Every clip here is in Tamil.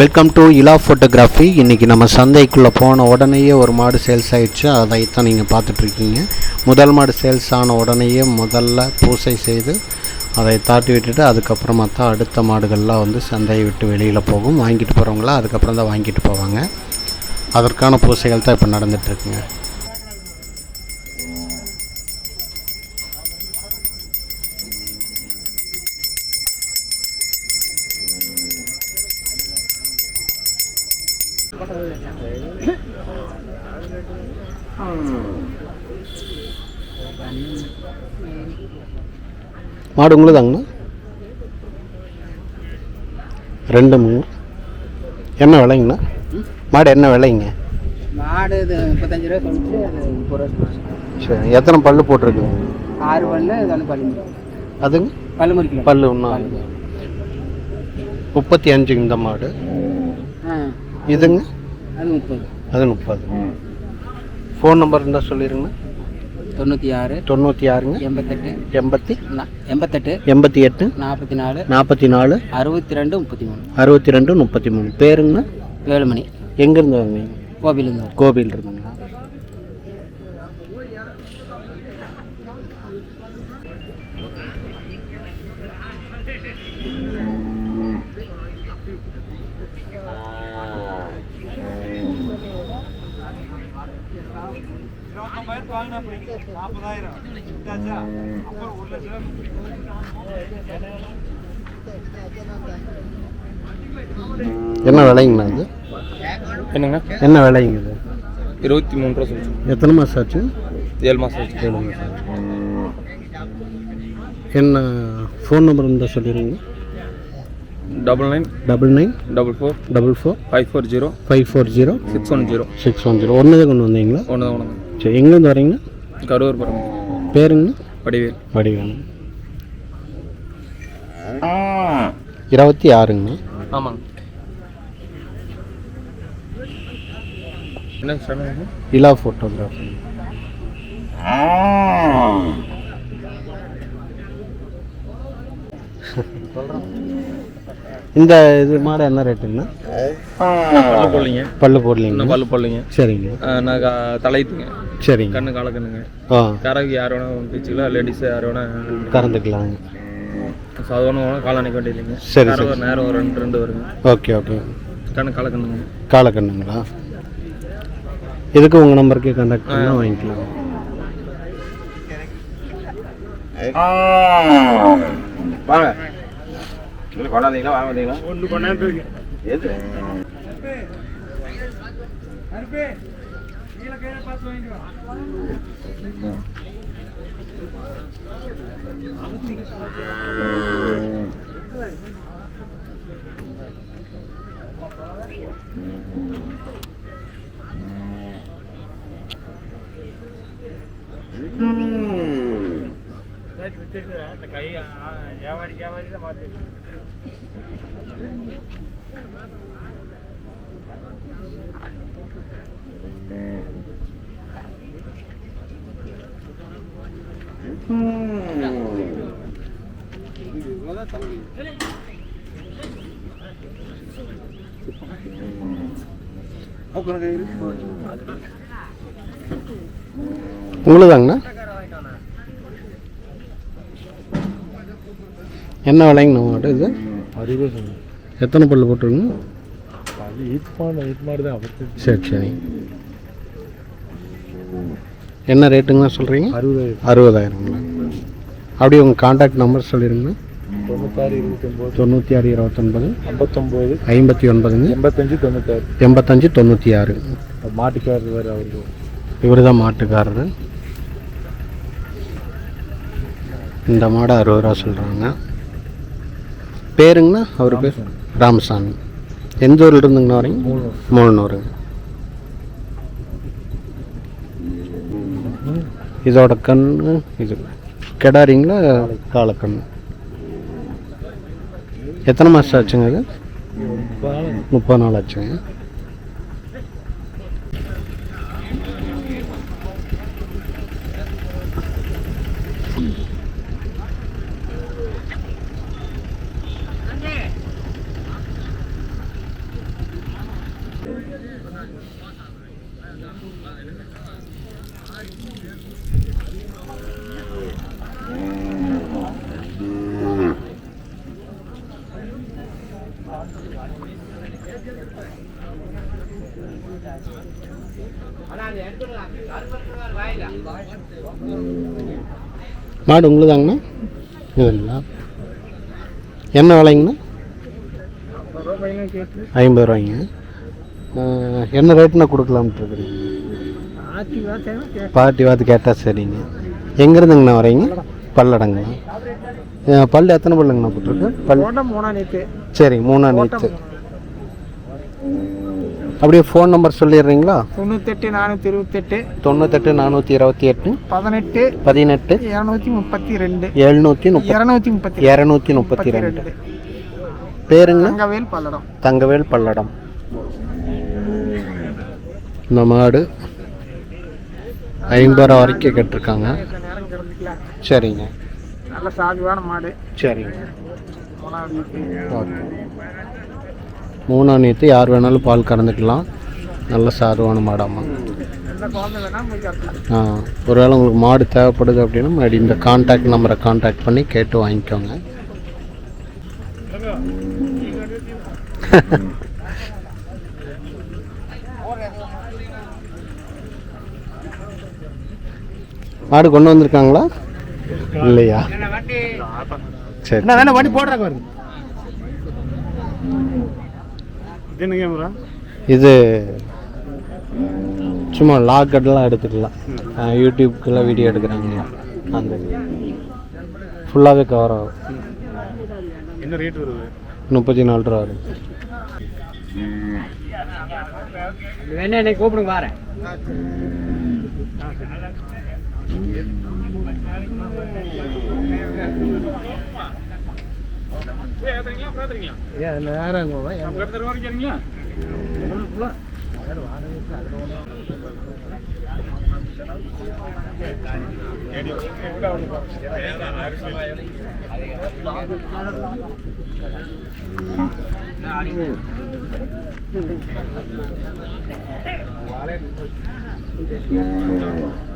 வெல்கம் டு இலா ஃபோட்டோகிராஃபி இன்றைக்கி நம்ம சந்தைக்குள்ளே போன உடனேயே ஒரு மாடு சேல்ஸ் ஆயிடுச்சு. அதைத்தான் நீங்கள் பார்த்துட்ருக்கீங்க. முதல் மாடு சேல்ஸ் ஆன உடனேயே முதல்ல பூசை செய்து அதை தாட்டி விட்டுட்டு அதுக்கப்புறமா தான் அடுத்த மாடுகள்லாம் வந்து சந்தையை விட்டு வெளியில் போகும். வாங்கிட்டு போகிறவங்களாம் அதுக்கப்புறம் தான் வாங்கிட்டு போவாங்க. அதற்கான பூசைகள் தான் இப்போ நடந்துகிட்ருக்குங்க மாடு உங்களுதாங்கண்ணா ரெண்டு மூணு. என்ன விலைங்கண்ணா? மாடு என்ன விலைங்க? மாடு முப்பத்தஞ்சு ரூபா சொல்லிச்சு சரி எத்தனை பல்லு போட்டிருக்குங்க ஆறு பல்லு ஒன்று பல்லு. அதுங்க? பல்லு முறிக்கல பல்லு ஒன்றும் முப்பத்தி அஞ்சுங்க இந்த மாடு. இதுங்க? அது முப்பது. அது முப்பது. ஃபோன் நம்பர் இருந்தால் சொல்லிடுங்கண்ணா தொண்ணூற்றி ஆறு தொண்ணூற்றி ஆறுங்க. எண்பத்தெட்டு எண்பத்தி எண்பத்தெட்டு எண்பத்தி எட்டு நாற்பத்தி நாலு நாற்பத்தி நாலு அறுபத்தி ரெண்டு முப்பத்தி மூணு. அறுபத்தி ரெண்டு முப்பத்தி மூணு. பேருங்கண்ணா என்ன விலைங்கண்ணா இது? என்னங்க? என்ன விலைங்க இது? இருபத்தி மூணு ரூபா சொல்லிச்சு. எத்தனை மாதம் ஆச்சு? ஏழு மாதம் ஆச்சு. ஏழு மாதம் என்ன ஃபோன் நம்பர் இருந்தால் சொல்லிடுங்க. Double nine. Double nine. Double four. Double four. Five four zero. Five four zero. Six one zero. Six one zero. ஒன்று தான் கொண்டு வந்தீங்களா? ஒன்று தான் ஒன்று சரி எங்கேருந்து வரீங்க கரூர் பரம் பேருங்க? வடிவேல். வடிவேணும் இருபத்தி ஆறுங்கண்ணா ஆமாங்க. என்ன சொன்னாங்க? இலா ஃபோட்டோகிராஃபி இந்த இது மாடு என்ன ரேட்டுங்கண்ணா பல்லு போடலிங்க. பல்லு போடலீங்க பல்லு போடலிங்க. சரிங்க. நான் கா- தலைத்துங்க சரிங்க. கண்ணு காலக்கண்ணுங்க. ஆ. கரகு யார் வேணா பிச்சுக்கலாம் லேடிஸ் யார் வேணா கறந்துக்கலாங்க சாதாரண வேணா கால் அணைக்க வேண்டியதில்லைங்க. சரி, நேரம் ஒரு ரெண்டு ரெண்டு வருங்க. Okay okay. கண்ணு காலக்கண்ணுங்க. காலக்கண்ணுங்களா? இதுக்கு உங்கள் நம்பருக்கு கான்டாக்ட் பண்ணால் வாங்கிக்கலாம். வாங்க. இல்லை கொண்டாந்தீங்களா? வாங்க வந்தீங்களா ஒன்று கொண்டாந்து எது? உங்களுதாங்கண்ணா? என்ன விலைங்கண்ணா மாடு இது? அறுபது எத்தனை பல்லு போட்டுருங்க அது எயிட் மாடு எயிட் மாடு தான் சரி சரி. என்ன ரேட்டுங்கண்ணா சொல்கிறீங்க? அறுபது அறுபதாயிரங்களா? அப்படியே உங்கள் காண்டாக்ட் நம்பர் சொல்லிடுங்கண்ணா. தொண்ணூத்தாறு இருபத்தொம்போது. தொண்ணூற்றி ஆறு இருபத்தொன்பது. ஐம்பத்தொம்போது. ஐம்பத்தி ஒன்பதுங்க. எண்பத்தஞ்சு தொண்ணூத்தாறு. எண்பத்தஞ்சு தொண்ணூற்றி ஆறு மாட்டுக்காரர் வேறு அவருக்கு இவர் தான் மாட்டுக்காரரு. இந்த மாடு அறுபது ரூபா சொல்கிறாங்க பேருங்கண்ணா அவர் பேர்? ராமசாமி. எந்த ஊர்ல இருந்துங்கண்ணா வரீங்க? மூணூருங்க இதோட கண்ணு இது. கெடாரிங்களா? காலக்கண்ணு எத்தனை மாதம் ஆச்சுங்க அது முப்பது நாள் ஆச்சுங்க. மாடு உங்களுதாங்கண்ணா? இதுங்களா என்ன விலைங்கண்ணா? ஐம்பது ரூபாய்ங்க. என்ன ரேட்னா கொடுக்கலாம்ட்டு இருக்கிறீங்க பார்ட்டி பார்த்து கேட்டால் சரிங்க. எங்கேருந்துங்கண்ணா வரீங்க? பல்லடங்களா ஆ, பல்லு எத்தனை பல்லுங்கண்ணா போட்டிருக்கு? பல் மூணா சரிங்க மூணாம் நீத்து. அப்படியே ஃபோன் நம்பர் சொல்லிடுறீங்களா? தொண்ணூத்தெட்டு நானூற்றி இருபத்தெட்டு. தொண்ணூத்தெட்டு நானூற்றி இருபத்தி எட்டு பதினெட்டு பதினெட்டு. இரநூத்தி முப்பத்தி ரெண்டு எழுநூற்றி முப்பத்தி இரநூத்தி முப்பத்தி இரநூத்தி முப்பத்தி ரெண்டு பேருங்க? தங்கவேல் பல்லடம். தங்கவேல் பல்லடம். இந்த மாடு ஐம்பது வரைக்கும் கேட்டிருக்காங்க. சரிங்க. நல்ல சாதுவான மாடு. சரிங்க. ஓகே. மூணாம் நீத்து யார் வேணாலும் பால் கறந்துக்கலாம். நல்ல போய் கற்றுக்கலாம் ஆ ஒருவேளை உங்களுக்கு மாடு தேவைப்படுது அப்படின்னா முன்னாடி இந்த காண்டாக்ட் நம்பரை காண்டாக்ட் பண்ணி கேட்டு வாங்கிக்கோங்க. மாடு கொண்டு வந்திருக்காங்களா? இல்லையா? சரி வேணா வண்டி போடுறாங்க வருது இது என்ன கேமரா இது சும்மா லாக்கெட்லாம் எடுத்துக்கலாம் யூடியூப்க்கெல்லாம் வீடியோ எடுக்கிறாங்களா அந்த ஃபுல்லாகவே கவர் ஆகும். என்ன ரேட் வருது? முப்பத்தி நாலு ரூபா வரும் வேணா என்னை கூப்பிடுங்க வரேன். Ya, ada orang ya. Kamu Ada orang yang salah. Ada orang. Ada orang. Ada orang. Ada orang. Ada orang. Ada orang.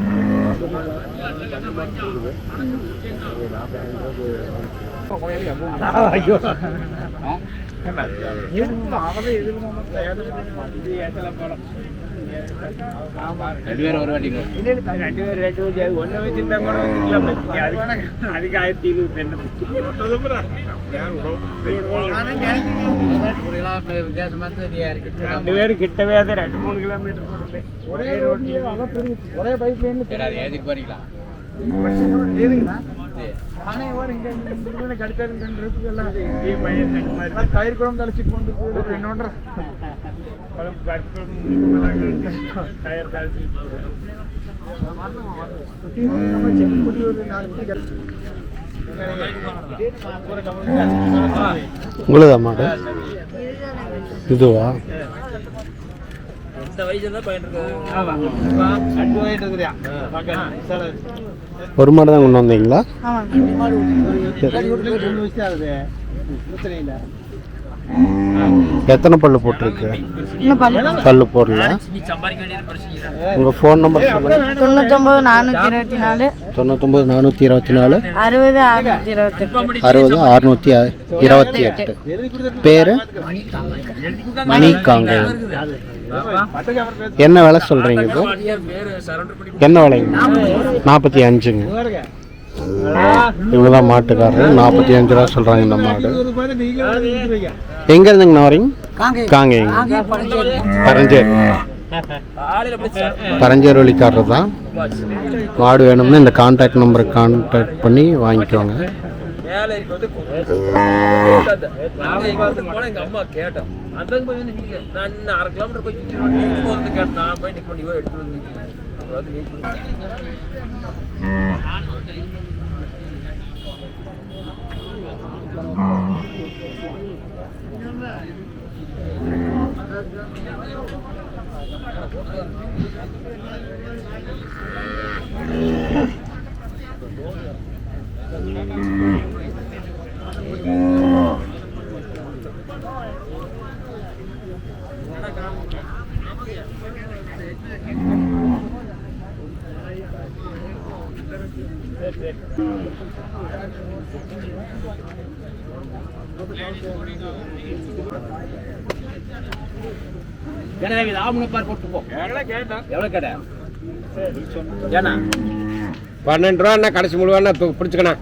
Mm-hmm. ரெண்டு பேரும் ஒரு வாட்டிங்க அதுக்கு ஆயிரத்தி இருபத்தி ரெண்டு பேரும் கிட்டவே அது ரெண்டு மூணு கிலோமீட்டர் ஒரே ஒரே பைப்ல அது ஏதிக்கு போறீங்களா ஏதுங்கண்ணா ஆனா இவர் இங்க இங்க கடிச்சாரு ரெண்டு ரூபாய்க்கெல்லாம் ಈ பையன் இந்த மாதிரி தயிர் குழம்பு கழிச்சிட்டு கொண்டு போய் என்னோட குழம்பு தயிர் உங்களுதா மாடு? இதுவா? ஒரு மாடு தான் கொண்டு வந்தீங்களா? எத்தனை பல்லு போட்டிருக்கு? பல்லு போடல. உங்கள் ஃபோன் நம்பர் தொண்ணூத்தொம்பது நானூற்றி இருபத்தி நாலு. தொண்ணூத்தொம்பது நானூற்றி இருபத்தி நாலு. அறுபது அறுநூற்றி இருபத்தெட்டு அறுபது அறுநூற்றி இருபத்தி எட்டு. பேர்? மணி காங்கயம் என்ன விலை சொல்கிறீங்க இப்போ? என்ன விலைங்க நாற்பத்தி அஞ்சுங்க. இவ்வளோதான் மாட்டுக்காரரு. நாற்பத்தி அஞ்சு ரூபா சொல்கிறாங்க இந்த மாடு. எங்க இருந்துங்கண்ணா வரீங்க? காங்கேயங்க பரஞ்சேரி பரஞ்சேரி வழிக்காரர் தான். மாடு வேணும்னா இந்த கான்டாக்ட் நம்பருக்கு கான்டாக்ட் பண்ணி வாங்கிக்கோங்க. மேலே வந்து நான் இங்க வந்து போனா எங்க அம்மா கேட்டேன் அந்த போய் வந்து நீங்க நான் இன்னும் அரை கிலோமீட்டர் போய் சுத்தி வந்து இங்க வந்து கேட்டேன் நான் போய் நிக்க பண்ணி எடுத்து வந்து நிக்கிறேன். அப்புறம் வந்து நீ பன்னெண்டு ரூபான்னா கடைசி முழுவானா பிடிச்சிக்கணும்.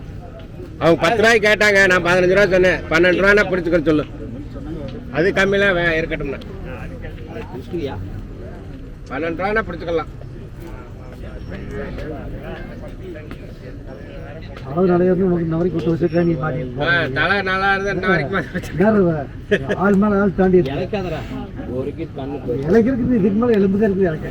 அவங்க பத்து ரூபாய்க்கு கேட்டாங்க நான் பதினஞ்சு ரூபா சொன்னேன். பன்னெண்டு ரூபானா பிடிச்சிக்கிற சொல்லு. அது கம்மியில் வே இருக்கட்டும்ண்ணா பன்னெண்டு ரூபானா பிடிச்சிக்கலாம். அதாவது நமக்கு இந்த வரைக்கும் விட்டு வச்சுருக்கா நீ மாட்டி தலை நல்லா இருந்தா இன்ன வரைக்கும் ஆள் மேலே ஆள் தாண்டி எனக்கு இருக்குது இதுக்கு மேலே எலும்பு தான் இருக்குது எனக்கு.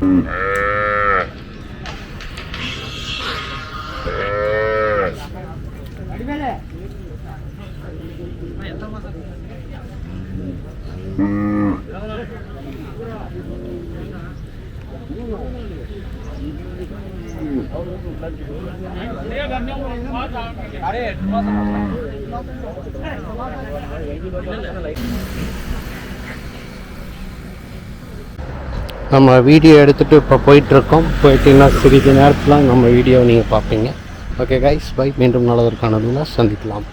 Mm-hmm. நம்ம வீடியோ எடுத்துகிட்டு இப்போ போயிட்டுருக்கோம். போயிட்டீங்கன்னா சிறிது நேரத்தில் நம்ம வீடியோ நீங்கள் பார்ப்பீங்க. ஓகே கைஸ் பை மீண்டும் நல்லதற்கானதுல சந்திக்கலாம்.